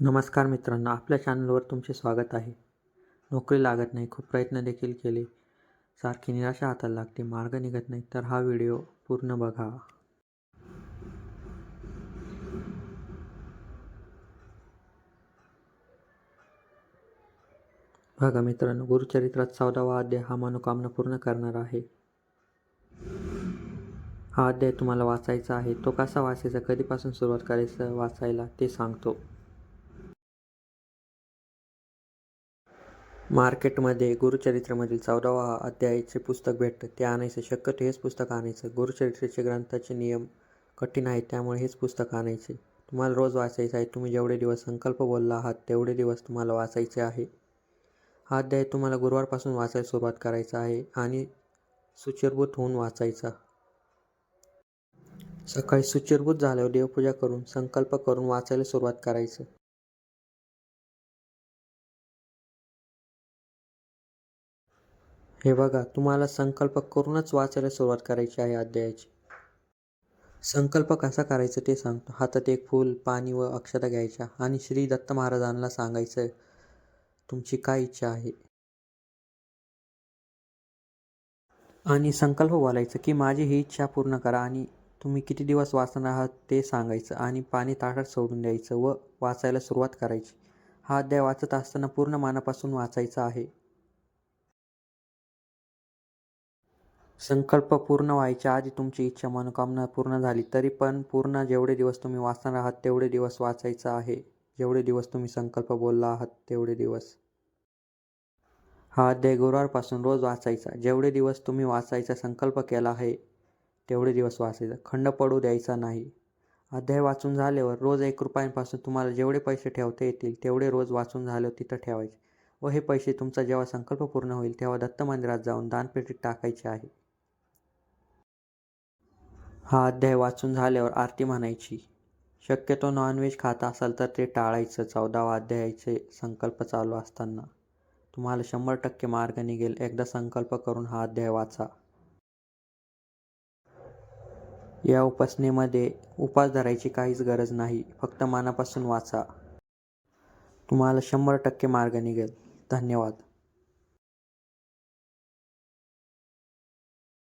नमस्कार मित्रांनो आपल्या चॅनलवर तुमचे स्वागत आहे. नोकरी लागत नाही खूप प्रयत्न देखील केले. सारखी निराशा हाताला लागते मार्ग निघत नाही तर हा व्हिडिओ पूर्ण बघा. बघा मित्रांनो गुरुचरित्रात चौदावा अध्याय हा मनोकामना पूर्ण करणार आहे. हा अध्याय तुम्हाला वाचायचा आहे. तो कसा वाचायचा कधीपासून सुरुवात करायचं वाचायला ते सांगतो. मार्केटमध्ये गुरुचरित्रमधील चौदावा अध्यायाचे पुस्तक भेटतं. ते आणायचं शक्यतो हेच पुस्तक आणायचं. गुरुचरित्राचे ग्रंथाचे नियम कठीण आहेत त्यामुळे हेच पुस्तक आणायचे. तुम्हाला रोज वाचायचं आहे तुम्ही जेवढे दिवस संकल्प बोलला आहात तेवढे दिवस तुम्हाला वाचायचे आहे. हा अध्याय तुम्हाला गुरुवारपासून वाचायला सुरुवात करायचा आहे आणि सुचिरभूत होऊन वाचायचा. सकाळी सुचिरभूत झाल्यावर देवपूजा करून संकल्प करून वाचायला सुरुवात करायचं. हे बघा तुम्हाला संकल्प करूनच वाचायला सुरुवात करायची आहे अध्यायाची. संकल्प कसा करायचं ते सांगतो. हातात एक फूल पाणी व अक्षता घ्यायच्या आणि श्री दत्त महाराजांना सांगायचं तुमची काय इच्छा आहे? आणि संकल्प बोलायचं की माझी ही इच्छा पूर्ण करा आणि तुम्ही किती दिवस वाचणार आहात ते सांगायचं आणि पाणी ताटात सोडून द्यायचं व वाचायला सुरुवात करायची. हा अध्याय वाचत असताना पूर्ण मानापासून वाचायचा आहे. संकल्प पूर्ण व्हायच्या आधी तुमची इच्छा मनोकामना पूर्ण झाली तरी पण पूर्ण जेवढे दिवस तुम्ही वाचणार आहात तेवढे दिवस वाचायचं आहे. जेवढे दिवस तुम्ही संकल्प बोलला आहात तेवढे दिवस. हा अध्याय गुरुवारपासून रोज वाचायचा. जेवढे दिवस तुम्ही वाचायचा संकल्प केला आहे तेवढे दिवस वाचायचा. खंड पडू द्यायचा नाही. अध्याय वाचून झाल्यावर रोज एक रुपयांपासून तुम्हाला जेवढे पैसे ठेवता येतील तेवढे रोज वाचून झाल्यावर तिथं ठेवायचे. व हे पैसे तुमचा जेव्हा संकल्प पूर्ण होईल तेव्हा दत्त मंदिरात जाऊन दानपेटीत टाकायचे आहे. हा अध्याय वाचून झाल्यावर आरती म्हणायची शक्यतो नॉनव्हेज खात असाल तर ते टाळायचं चौदावा अध्यायाचे संकल्प चालू असताना तुम्हाला शंभर टक्के मार्ग निघेल. एकदा संकल्प करून हा अध्याय वाचा. या उपासनेमध्ये उपास धरायची काहीच गरज नाही. फक्त मनापासून वाचा. तुम्हाला शंभर टक्के मार्ग निघेल. धन्यवाद.